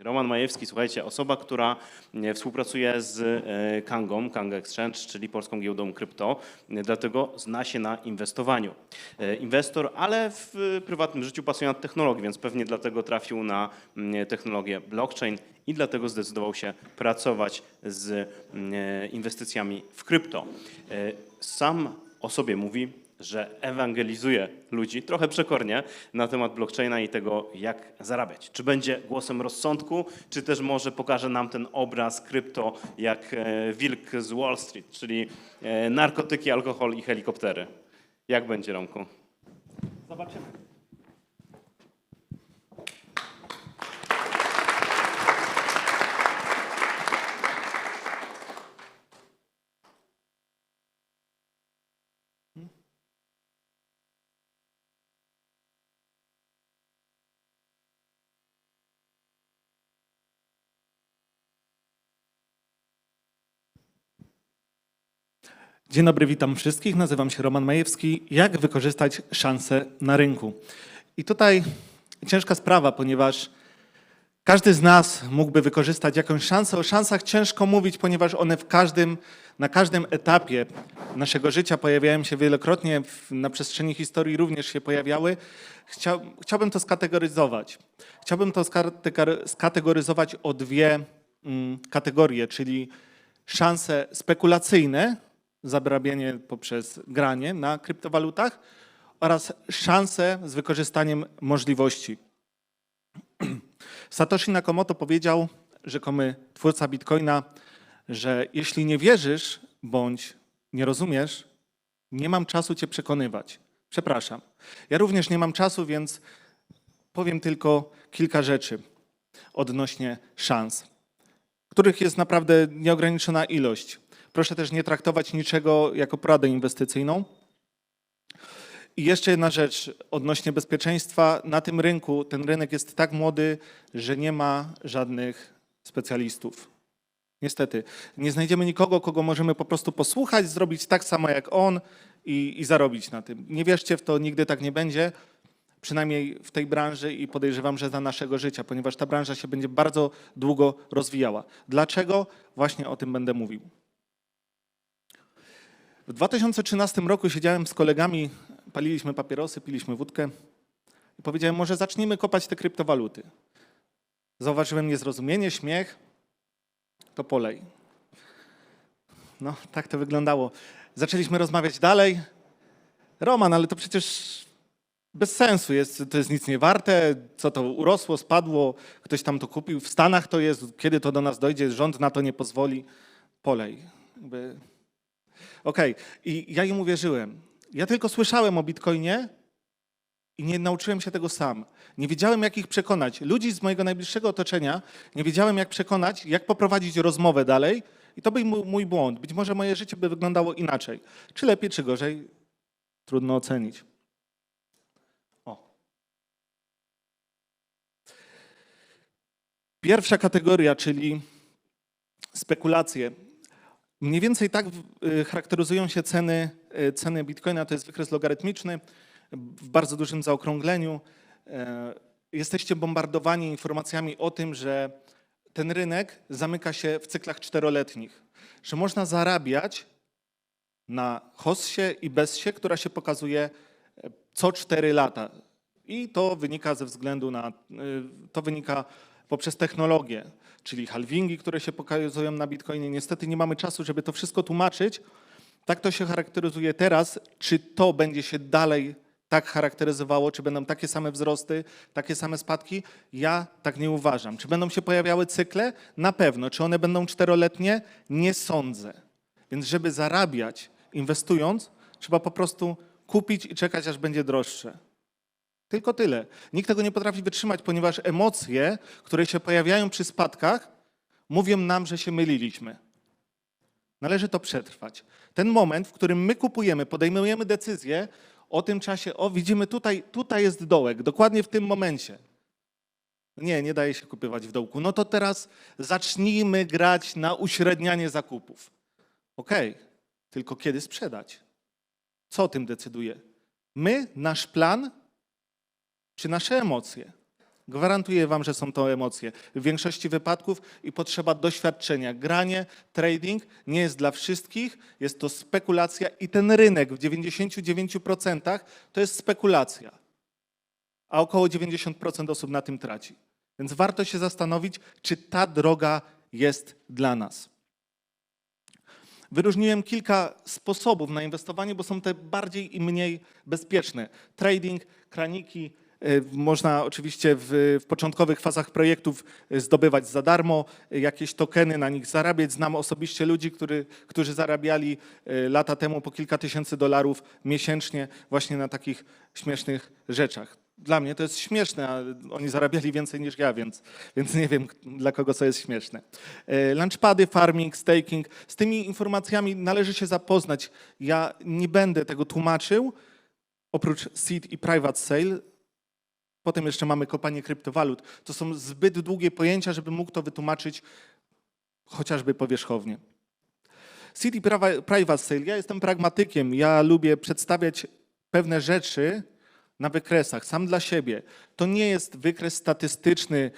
Roman Majewski, słuchajcie, osoba, która e, współpracuje z e, Kangą, Kang Exchange, czyli polską giełdą krypto, e, dlatego zna się na inwestowaniu. Inwestor, ale w prywatnym życiu pasjonat technologii, więc pewnie dlatego trafił na mm, technologię blockchain i dlatego zdecydował się pracować z mm, inwestycjami w krypto. Sam o sobie mówi, że ewangelizuje ludzi trochę przekornie na temat blockchaina i tego, jak zarabiać. Czy będzie głosem rozsądku, czy też może pokaże nam ten obraz krypto jak e, wilk z Wall Street, czyli e, narkotyki, alkohol i helikoptery. Jak będzie, Romku? Zobaczymy. Dzień dobry, witam wszystkich. Nazywam się Roman Majewski. Jak wykorzystać szanse na rynku? I tutaj ciężka sprawa, ponieważ każdy z nas mógłby wykorzystać jakąś szansę. O szansach ciężko mówić, ponieważ one w każdym, na każdym etapie naszego życia pojawiają się wielokrotnie, na przestrzeni historii również się pojawiały. Chciał, chciałbym to skategoryzować. Chciałbym to skategor- skategoryzować o dwie mm, kategorie, czyli szanse spekulacyjne, zarabianie poprzez granie na kryptowalutach oraz szanse z wykorzystaniem możliwości. Satoshi Nakamoto powiedział, rzekomy twórca Bitcoina, że jeśli nie wierzysz bądź nie rozumiesz, nie mam czasu cię przekonywać. Przepraszam. Ja również nie mam czasu, więc powiem tylko kilka rzeczy odnośnie szans, których jest naprawdę nieograniczona ilość. Proszę też nie traktować niczego jako poradę inwestycyjną. I jeszcze jedna rzecz odnośnie bezpieczeństwa. Na tym rynku, ten rynek jest tak młody, że nie ma żadnych specjalistów. Niestety, nie znajdziemy nikogo, kogo możemy po prostu posłuchać, zrobić tak samo jak on i, i zarobić na tym. Nie wierzcie w to, nigdy tak nie będzie, przynajmniej w tej branży i podejrzewam, że za naszego życia, ponieważ ta branża się będzie bardzo długo rozwijała. Dlaczego? Właśnie o tym będę mówił. W 2013 roku siedziałem z kolegami, paliliśmy papierosy, piliśmy wódkę i powiedziałem, może zacznijmy kopać te kryptowaluty. Zauważyłem niezrozumienie, śmiech, to polej. No, tak to wyglądało. Zaczęliśmy rozmawiać dalej. Roman, ale to przecież bez sensu jest, to jest nic nie warte, co to urosło, spadło, ktoś tam to kupił, w Stanach to jest, kiedy to do nas dojdzie, rząd na to nie pozwoli. Polej. Jakby Okej, i ja im uwierzyłem. Ja tylko słyszałem o Bitcoinie i nie nauczyłem się tego sam. Nie wiedziałem, jak ich przekonać. Ludzi z mojego najbliższego otoczenia nie wiedziałem, jak przekonać, jak poprowadzić rozmowę dalej. I to był mój błąd. Być może moje życie by wyglądało inaczej. Czy lepiej, czy gorzej, trudno ocenić. O. Pierwsza kategoria, czyli spekulacje. Mniej więcej tak y, charakteryzują się ceny, y, ceny bitcoina. To jest wykres logarytmiczny w bardzo dużym zaokrągleniu. E, Jesteście bombardowani informacjami o tym, że ten rynek zamyka się w cyklach czteroletnich, że można zarabiać na hossie i bezsie, która się pokazuje e, co 4 lata. I to wynika ze względu na, y, to wynika poprzez technologię, czyli halvingi, które się pokazują na Bitcoinie. Niestety nie mamy czasu, żeby to wszystko tłumaczyć. Tak to się charakteryzuje teraz. Czy to będzie się dalej tak charakteryzowało, czy będą takie same wzrosty, takie same spadki? Ja tak nie uważam. Czy będą się pojawiały cykle? Na pewno. Czy one będą czteroletnie? Nie sądzę. Więc żeby zarabiać inwestując, trzeba po prostu kupić i czekać, aż będzie droższe. Tylko tyle. Nikt tego nie potrafi wytrzymać, ponieważ emocje, które się pojawiają przy spadkach, mówią nam, że się myliliśmy. Należy to przetrwać. Ten moment, w którym my kupujemy, podejmujemy decyzję o tym czasie, o widzimy tutaj, tutaj jest dołek, dokładnie w tym momencie. Nie, nie daje się kupywać w dołku. No to teraz zacznijmy grać na uśrednianie zakupów. Okej, tylko kiedy sprzedać? Co o tym decyduje? My, nasz plan, czy nasze emocje? Gwarantuję wam, że są to emocje. W większości wypadków i potrzeba doświadczenia. Granie, trading nie jest dla wszystkich, jest to spekulacja i ten rynek w 99% to jest spekulacja. A około 90% osób na tym traci. Więc warto się zastanowić, czy ta droga jest dla nas. Wyróżniłem kilka sposobów na inwestowanie, bo są te bardziej i mniej bezpieczne. Trading, kraniki, można oczywiście w, w początkowych fazach projektów y, zdobywać za darmo, y, jakieś tokeny na nich zarabiać. Znam osobiście ludzi, który, którzy zarabiali lata temu po kilka tysięcy dolarów miesięcznie właśnie na takich śmiesznych rzeczach. Dla mnie to jest śmieszne, a oni zarabiali więcej niż ja, więc, więc nie wiem, dla kogo co jest śmieszne. E, Launchpady, farming, staking. Z tymi informacjami należy się zapoznać. Ja nie będę tego tłumaczył. Oprócz seed i private sale, potem jeszcze mamy kopanie kryptowalut. To są zbyt długie pojęcia, żeby mógł to wytłumaczyć chociażby powierzchownie. Prawa- private sale. Ja jestem pragmatykiem. Ja lubię przedstawiać pewne rzeczy na wykresach, sam dla siebie. To nie jest wykres statystyczny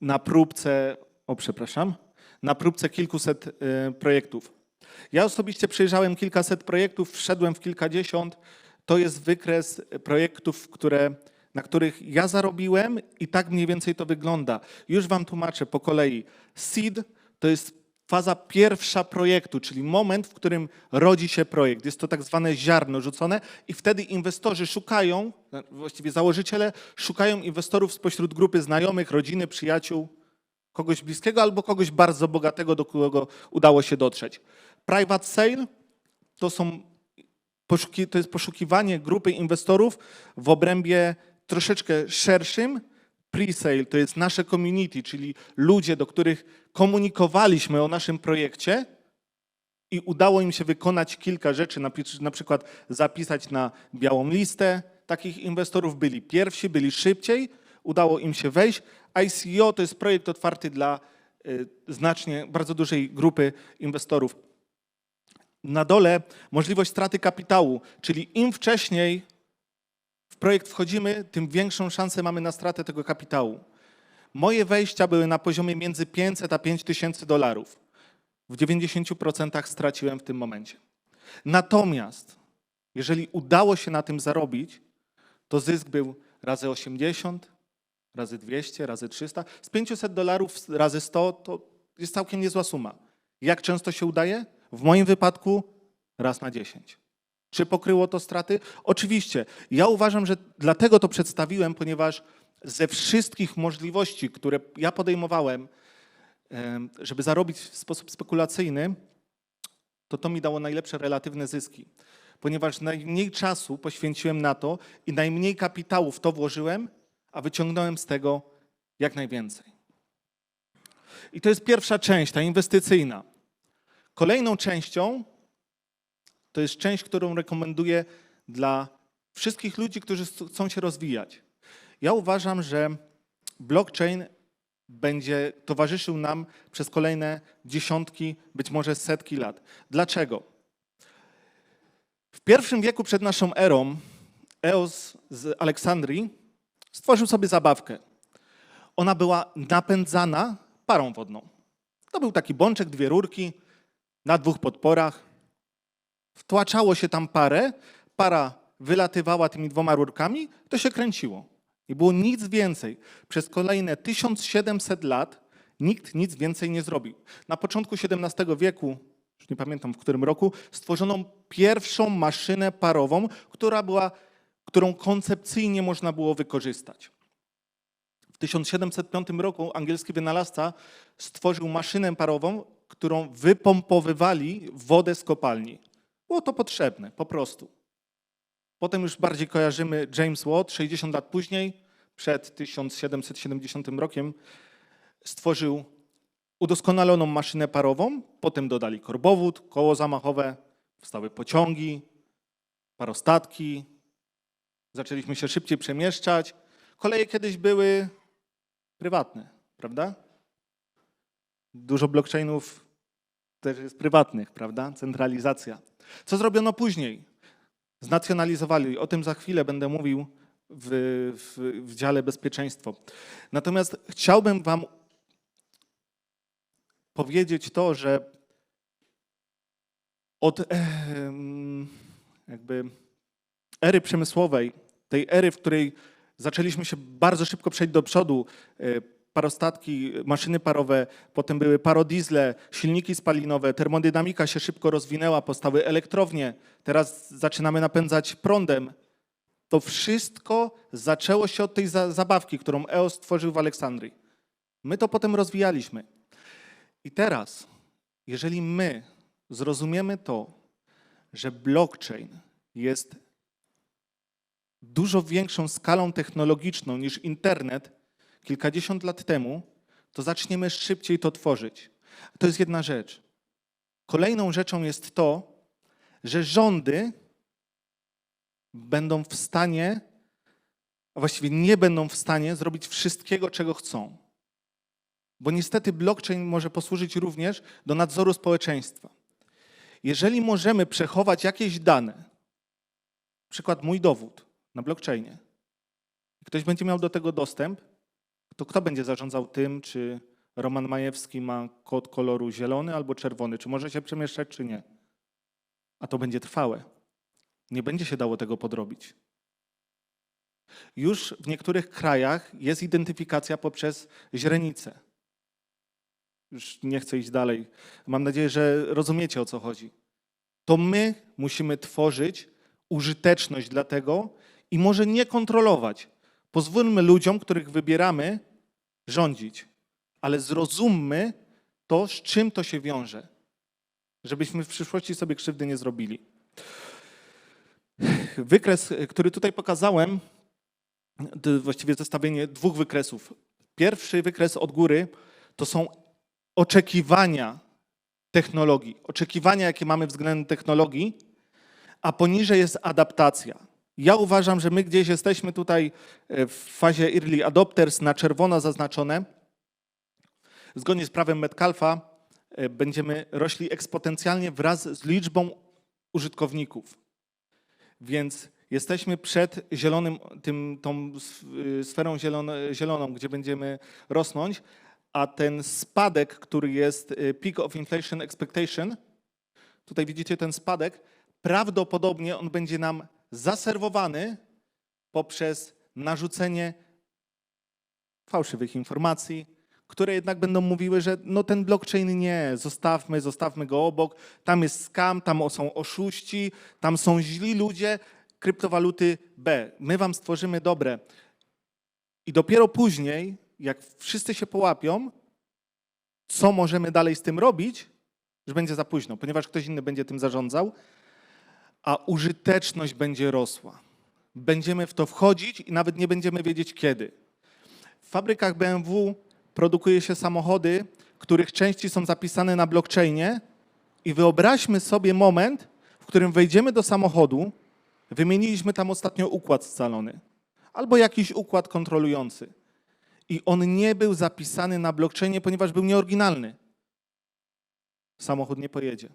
na próbce, o przepraszam, na próbce kilkuset y, projektów. Ja osobiście przejrzałem kilkaset projektów, wszedłem w kilkadziesiąt. To jest wykres projektów, które, na których ja zarobiłem i tak mniej więcej to wygląda. Już wam tłumaczę po kolei. Seed to jest faza pierwsza projektu, czyli moment, w którym rodzi się projekt. Jest to tak zwane ziarno rzucone i wtedy inwestorzy szukają, właściwie założyciele szukają inwestorów spośród grupy znajomych, rodziny, przyjaciół, kogoś bliskiego albo kogoś bardzo bogatego, do którego udało się dotrzeć. Private sale to, są poszuki, to jest poszukiwanie grupy inwestorów w obrębie troszeczkę szerszym. Pre-sale to jest nasze community, czyli ludzie, do których komunikowaliśmy o naszym projekcie i udało im się wykonać kilka rzeczy, na, przy- na przykład zapisać na białą listę takich inwestorów. Byli pierwsi, byli szybciej, udało im się wejść. ICO to jest projekt otwarty dla y, znacznie, bardzo dużej grupy inwestorów. Na dole możliwość straty kapitału, czyli im wcześniej w projekt wchodzimy, tym większą szansę mamy na stratę tego kapitału. Moje wejścia były na poziomie między 500 a 5 tysięcy dolarów. W 90% straciłem w tym momencie. Natomiast, jeżeli udało się na tym zarobić, to zysk był razy 80, razy 200, razy 300. Z 500 dolarów razy 100 to jest całkiem niezła suma. Jak często się udaje? W moim wypadku raz na 10. Czy pokryło to straty? Oczywiście. Ja uważam, że dlatego to przedstawiłem, ponieważ ze wszystkich możliwości, które ja podejmowałem, em, żeby zarobić w sposób spekulacyjny, to to mi dało najlepsze relatywne zyski. Ponieważ najmniej czasu poświęciłem na to i najmniej kapitału w to włożyłem, a wyciągnąłem z tego jak najwięcej. I to jest pierwsza część, ta inwestycyjna. Kolejną częścią to jest część, którą rekomenduję dla wszystkich ludzi, którzy ch- chcą się rozwijać. Ja uważam, że blockchain będzie towarzyszył nam przez kolejne dziesiątki, być może setki lat. Dlaczego? W pierwszym wieku przed naszą erą Eos z Aleksandrii stworzył sobie zabawkę. Ona była napędzana parą wodną. To był taki bączek, dwie rurki na dwóch podporach. Wtłaczało się tam parę, para wylatywała tymi dwoma rurkami, to się kręciło. Nie było nic więcej. Przez kolejne 1700 lat nikt nic więcej nie zrobił. Na początku XVII wieku, już nie pamiętam w którym roku, stworzono pierwszą maszynę parową, która była, którą koncepcyjnie można było wykorzystać. W 1705 roku angielski wynalazca stworzył maszynę parową, którą wypompowywali wodę z kopalni. Było to potrzebne, po prostu. Potem już bardziej kojarzymy James Watt, 60 lat później, przed 1770 rokiem, stworzył udoskonaloną maszynę parową, potem dodali korbowód, koło zamachowe, powstały pociągi, parostatki, zaczęliśmy się szybciej przemieszczać. Koleje kiedyś były prywatne, prawda? Dużo blockchainów też jest prywatnych, prawda? Centralizacja. Co zrobiono później? Znacjonalizowali. O tym za chwilę będę mówił w, w, w dziale bezpieczeństwo. Natomiast chciałbym Wam powiedzieć to, że od jakby ery przemysłowej, tej ery, w której zaczęliśmy się bardzo szybko przejść do przodu, e, parostatki, maszyny parowe, potem były parodiesle, silniki spalinowe, termodynamika się szybko rozwinęła, powstały elektrownie, teraz zaczynamy napędzać prądem. To wszystko zaczęło się od tej za- zabawki, którą EOS stworzył w Aleksandrii. My to potem rozwijaliśmy. I teraz, jeżeli my zrozumiemy to, że blockchain jest dużo większą skalą technologiczną niż internet kilkadziesiąt lat temu, to zaczniemy szybciej to tworzyć. To jest jedna rzecz. Kolejną rzeczą jest to, że rządy będą w stanie, a właściwie nie będą w stanie zrobić wszystkiego, czego chcą. Bo niestety blockchain może posłużyć również do nadzoru społeczeństwa. Jeżeli możemy przechować jakieś dane, przykład mój dowód na blockchainie, ktoś będzie miał do tego dostęp, to kto będzie zarządzał tym, czy Roman Majewski ma kod koloru zielony albo czerwony, czy może się przemieszczać, czy nie? A to będzie trwałe. Nie będzie się dało tego podrobić. Już w niektórych krajach jest identyfikacja poprzez źrenicę. Już nie chcę iść dalej. Mam nadzieję, że rozumiecie o co chodzi. To my musimy tworzyć użyteczność dla tego i może nie kontrolować. Pozwólmy ludziom, których wybieramy, rządzić, ale zrozummy to, z czym to się wiąże, żebyśmy w przyszłości sobie krzywdy nie zrobili. Wykres, który tutaj pokazałem, to właściwie zestawienie dwóch wykresów. Pierwszy wykres od góry to są oczekiwania technologii, oczekiwania, jakie mamy względem technologii, a poniżej jest adaptacja. Ja uważam, że my gdzieś jesteśmy tutaj e, w fazie early adopters na czerwono zaznaczone. Zgodnie z prawem Metcalfa e, będziemy rośli eksponencjalnie wraz z liczbą użytkowników. Więc jesteśmy przed zielonym, tym, tą y, sferą zielono, zieloną, gdzie będziemy rosnąć, a ten spadek, który jest peak of inflation expectation, tutaj widzicie ten spadek, prawdopodobnie on będzie nam zaserwowany poprzez narzucenie fałszywych informacji, które jednak będą mówiły, że no ten blockchain nie, zostawmy, zostawmy go obok, tam jest scam, tam są oszuści, tam są źli ludzie, kryptowaluty B. My wam stworzymy dobre. I dopiero później, jak wszyscy się połapią, co możemy dalej z tym robić, już będzie za późno, ponieważ ktoś inny będzie tym zarządzał, a użyteczność będzie rosła. Będziemy w to wchodzić i nawet nie będziemy wiedzieć kiedy. W fabrykach BMW produkuje się samochody, których części są zapisane na blockchainie i wyobraźmy sobie moment, w którym wejdziemy do samochodu, wymieniliśmy tam ostatnio układ scalony albo jakiś układ kontrolujący i on nie był zapisany na blockchainie, ponieważ był nieoryginalny. Samochód nie pojedzie.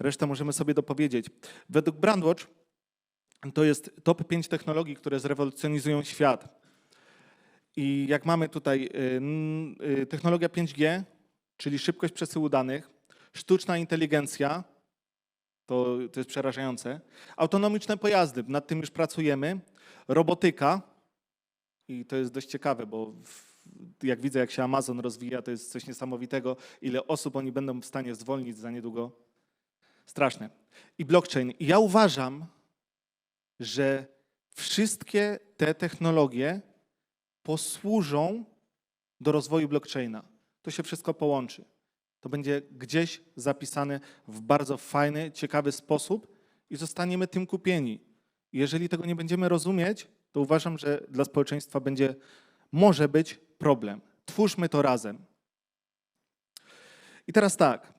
Resztę możemy sobie dopowiedzieć. Według Brandwatch to jest top 5 technologii, które zrewolucjonizują świat. I jak mamy tutaj y, y, technologia 5G, czyli szybkość przesyłu danych, sztuczna inteligencja, to, to jest przerażające, autonomiczne pojazdy, nad tym już pracujemy, robotyka, i to jest dość ciekawe, bo jak widzę, jak się Amazon rozwija, to jest coś niesamowitego, ile osób oni będą w stanie zwolnić za niedługo. Straszne. I blockchain. I ja uważam, że wszystkie te technologie posłużą do rozwoju blockchaina. To się wszystko połączy. To będzie gdzieś zapisane w bardzo fajny, ciekawy sposób i zostaniemy tym kupieni. Jeżeli tego nie będziemy rozumieć, to uważam, że dla społeczeństwa będzie, może być problem. Twórzmy to razem. I teraz tak.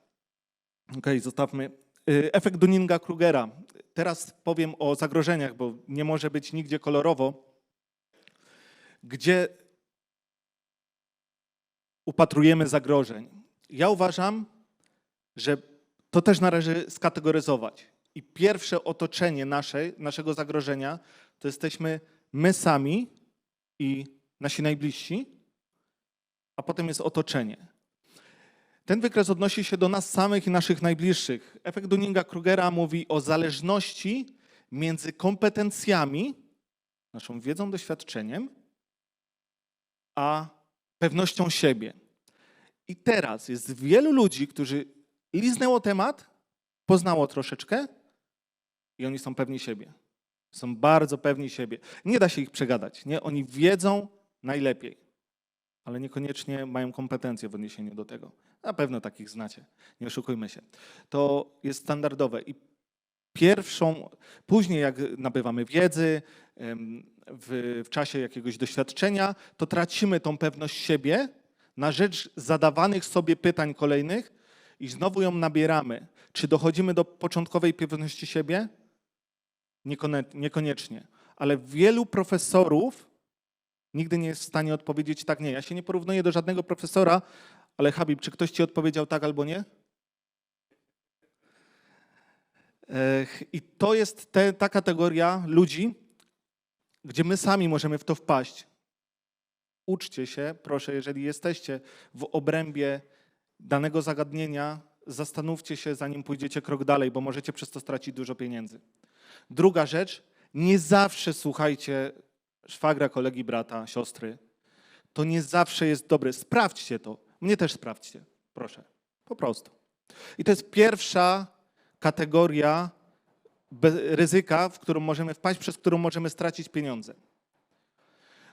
Okej, zostawmy. Y, Efekt Dunninga-Krugera. Teraz powiem o zagrożeniach, bo nie może być nigdzie kolorowo. Gdzie upatrujemy zagrożeń? Ja uważam, że to też należy skategoryzować. I pierwsze otoczenie nasze, naszego zagrożenia to jesteśmy my sami i nasi najbliżsi, a potem jest otoczenie. Ten wykres odnosi się do nas samych i naszych najbliższych. Efekt Dunninga-Krugera mówi o zależności między kompetencjami, naszą wiedzą, doświadczeniem, a pewnością siebie. I teraz jest wielu ludzi, którzy liznęło temat, poznało troszeczkę i oni są pewni siebie. Są bardzo pewni siebie. Nie da się ich przegadać. Nie? Oni wiedzą najlepiej, ale niekoniecznie mają kompetencje w odniesieniu do tego. Na pewno takich znacie. Nie oszukujmy się. To jest standardowe. I pierwszą, później jak nabywamy wiedzy, w, w czasie jakiegoś doświadczenia, to tracimy tą pewność siebie na rzecz zadawanych sobie pytań kolejnych i znowu ją nabieramy. Czy dochodzimy do początkowej pewności siebie? Niekoniecznie. Ale wielu profesorów nigdy nie jest w stanie odpowiedzieć tak, nie. Ja się nie porównuję do żadnego profesora, ale Habib, czy ktoś ci odpowiedział tak albo nie? I to jest te, ta kategoria ludzi, gdzie my sami możemy w to wpaść. Uczcie się, proszę, jeżeli jesteście w obrębie danego zagadnienia, zastanówcie się, zanim pójdziecie krok dalej, bo możecie przez to stracić dużo pieniędzy. Druga rzecz, nie zawsze słuchajcie szwagra, kolegi, brata, siostry. To nie zawsze jest dobre. Sprawdźcie to. Mnie też sprawdźcie. Proszę. Po prostu. I to jest pierwsza kategoria ryzyka, w którą możemy wpaść, przez którą możemy stracić pieniądze.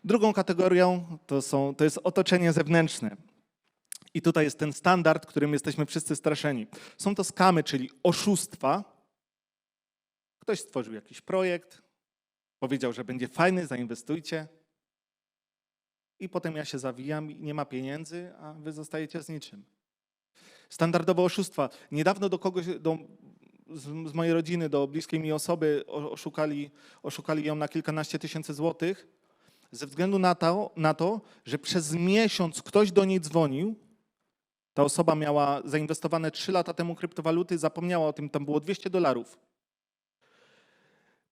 Drugą kategorią to, są, to jest otoczenie zewnętrzne. I tutaj jest ten standard, którym jesteśmy wszyscy straszeni. Są to skamy, czyli oszustwa. Ktoś stworzył jakiś projekt, powiedział, że będzie fajny, zainwestujcie. I potem ja się zawijam i nie ma pieniędzy, a wy zostajecie z niczym. Standardowe oszustwa. Niedawno do kogoś, do, z, z mojej rodziny, do bliskiej mi osoby oszukali, oszukali ją na kilkanaście tysięcy złotych ze względu na to, na to, że przez miesiąc ktoś do niej dzwonił. Ta osoba miała zainwestowane 3 lata temu kryptowaluty, zapomniała o tym, tam było 200 dolarów.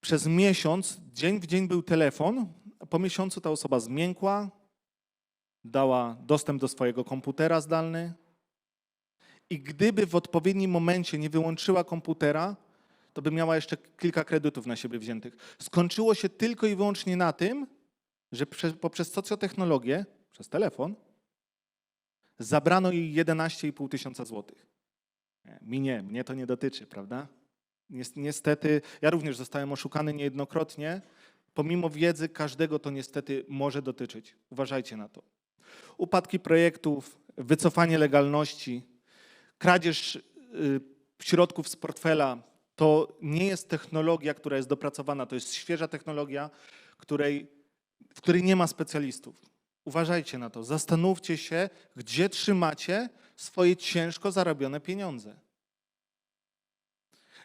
Przez miesiąc, dzień w dzień był telefon, po miesiącu ta osoba zmiękła, dała dostęp do swojego komputera zdalny. I gdyby w odpowiednim momencie nie wyłączyła komputera, to by miała jeszcze kilka kredytów na siebie wziętych. Skończyło się tylko i wyłącznie na tym, że prze, poprzez socjotechnologię, przez telefon, zabrano jej 11,5 tysiąca złotych. Mi nie, mnie to nie dotyczy, prawda? Nies- Niestety, ja również zostałem oszukany niejednokrotnie. Pomimo wiedzy każdego to niestety może dotyczyć. Uważajcie na to. Upadki projektów, wycofanie legalności, kradzież y, środków z portfela to nie jest technologia, która jest dopracowana, to jest świeża technologia, której, w której nie ma specjalistów. Uważajcie na to, zastanówcie się, gdzie trzymacie swoje ciężko zarobione pieniądze.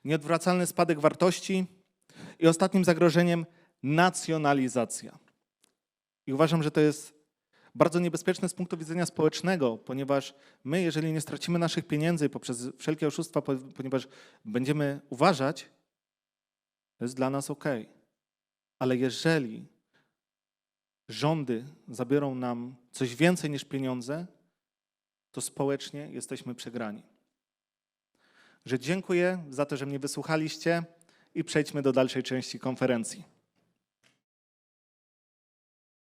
Nieodwracalny spadek wartości i ostatnim zagrożeniem nacjonalizacja. I uważam, że to jest bardzo niebezpieczne z punktu widzenia społecznego, ponieważ my, jeżeli nie stracimy naszych pieniędzy poprzez wszelkie oszustwa, po- ponieważ będziemy uważać, to jest dla nas ok. Ale jeżeli rządy zabiorą nam coś więcej niż pieniądze, to społecznie jesteśmy przegrani. Że dziękuję za to, że mnie wysłuchaliście i przejdźmy do dalszej części konferencji.